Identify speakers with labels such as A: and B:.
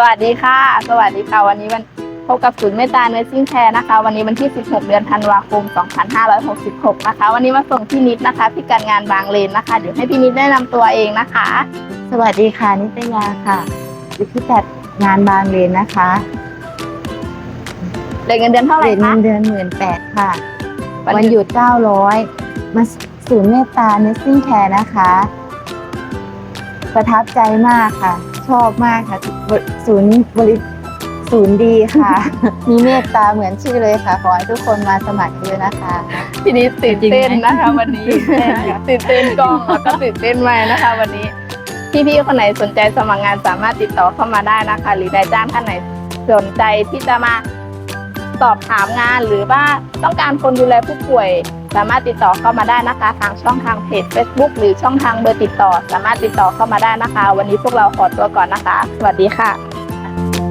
A: สวัสดีค่ะ สวัสดีค่ะ วันนี้วันพบกับศูนย์เมตตาเนื้อซิ่งแคร์นะคะ วันนี้วันที่ 16 เดือนธันวาคม 2566 นะคะ วันนี้มาส่งพี่นิดนะคะที่การงานบางเลนนะคะ เดี๋ยวให้พี่นิดแนะนำตัวเองนะคะ
B: สวัสดีค่ะ นิตยาค่ะอยู่ที่จัดงานบางเลนนะคะ
A: เดือนเงินเดือนเท่าไหร่
B: เรท
A: คะ
B: เงินเดือนหมื่นแปดค่ะ
A: วัน
B: วัน
A: หยุด
B: หยุดเก้าร้อยมาศูนย์เมตตาเนสซิ่งแคร์นะคะ ประทับใจมากค่ะ ชอบมากค่ะบศูนย์บริศูนย์ดีค่ะ มีเมตตาเหมือนชื่อเลยค่ะ ขอให้ทุกคนมาสมัครเยอะนะคะ
A: พี่นิดตื่นเต้น
B: จริงไหม
A: นะคะ วันนี้ตื่นเต้นกล้องแล้วก็ตื่นเต้นไม่นะคะ วันนี้พี่ๆคนไหนสนใจสมัครงานสามารถติดต่อเข้ามาได้นะคะ หรือนายจ้างท่านไหนสนใจที่จะมา สอบถามงาน หรือว่าต้องการคนดูแลผู้ป่วย สามารถติดต่อเข้ามาได้นะคะทางช่องทางเพจ Facebook หรือช่องทางเบอร์ติดต่อ สามารถติดต่อเข้ามาได้นะคะ วันนี้พวกเราขอตัวก่อนนะคะ สวัสดีค่ะ